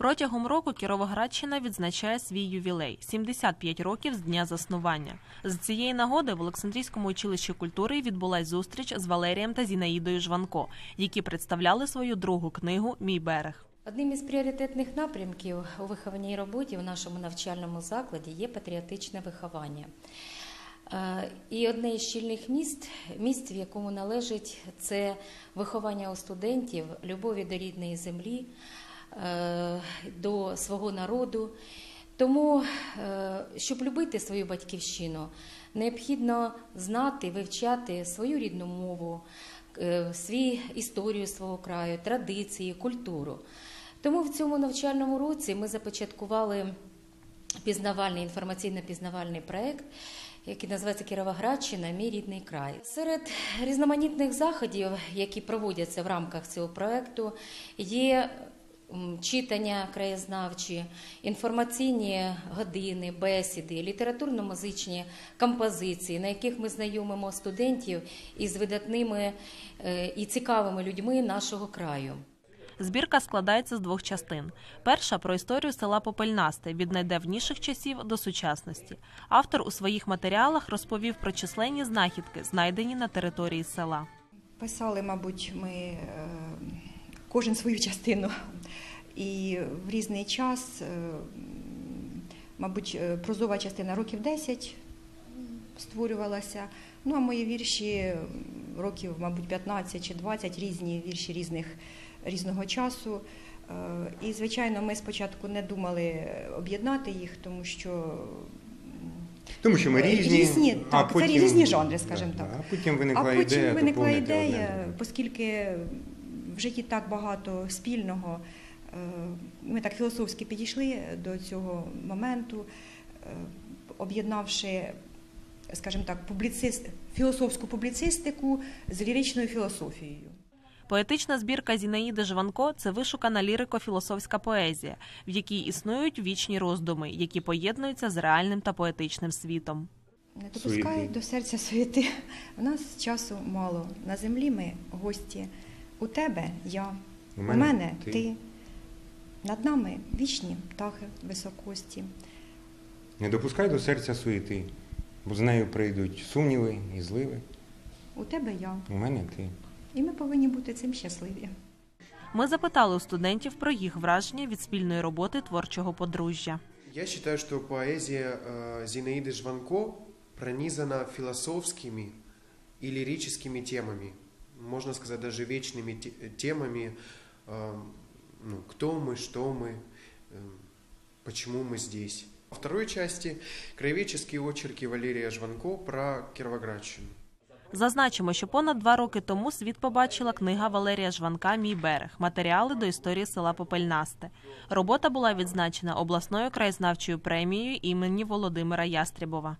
Протягом року Кіровоградщина відзначає свій ювілей 75 років з дня заснування. З цієї нагоди в Олександрійському училищі культури відбулась зустріч з Валерієм та Зінаїдою Жванко, які представляли свою другу книгу Мій берег. Одним із пріоритетних напрямків у виховній роботі в нашому навчальному закладі є патріотичне виховання. Е, І одне із щільних міст, місць, в якому належить це виховання у студентів, любові до рідної землі, до свого народу. Тому, е, щоб любити свою батьківщину, необхідно знати, вивчати свою рідну мову, е, свій історію свого краю, традиції, культуру. Тому в цьому навчальному році ми започаткували пізнавальний інформаційно-пізнавальний проект, який називається Кіровоградщина, мій рідний край. Серед різноманітних заходів, які проводяться в рамках цього проекту, є читання краєзнавчі, інформаційні години, бесіди, літературно-музичні композиції, на яких ми знайомимо студентів із видатними е, і цікавими людьми нашого краю. Збірка складається з двох частин. Перша про історію села Попельнасте від найдавніших часів до сучасності. Автор у своїх матеріалах розповів про численні знахідки, знайдені на території села. Писали, мабуть, ми е, кожен свою частину. І в різний час, е, мабуть, е, прозова частина років 10 створювалася. Ну, а мої вірші років, мабуть, 15 чи 20, різні вірші різних, різного часу. Е, І, звичайно, ми спочатку не думали об'єднати їх, тому що Тому що ми різні, Різні, так, це різні жанри, скажімо так. А потім виникла а потім ідея виникла одне ідея, оскільки в житті так багато спільного. Ми так філософськи підійшли до цього моменту, е, об'єднавши, скажімо так, публіцист, філософську публіцистику з ліричною філософією. Поетична збірка Зінаїди Жванко це вишукана лірико-філософська поезія, в якій існують вічні роздуми, які поєднуються з реальним та поетичним світом. Не допускай до серця суєти. У нас часу мало. На землі ми гості. У тебе я, У у мене мене, ти. ти. Над нами вічні птахи високості. Не допускай до серця суєти, бо з нею прийдуть сумніви і зливи. У тебе я. У мене ти. І ми повинні бути цим щасливі. Ми запитали у студентів про їх враження від спільної роботи творчого подружжя. Я считаю, что поэзия э, Зинаиды Жванко пронизана философскими и лирическими темами, можно сказать, даже вечными те- темами, э, ну, кто мы, что мы, э, почему мы здесь. Во второй части краеведческие очерки Валерия Жванко про Кировоградщину. Зазначимо, що понад два роки тому світ побачила книга Валерія Жванка Мій берег матеріали до історії села Попельнасте. Робота була відзначена обласною краєзнавчою премією імені Володимира Ястрібова.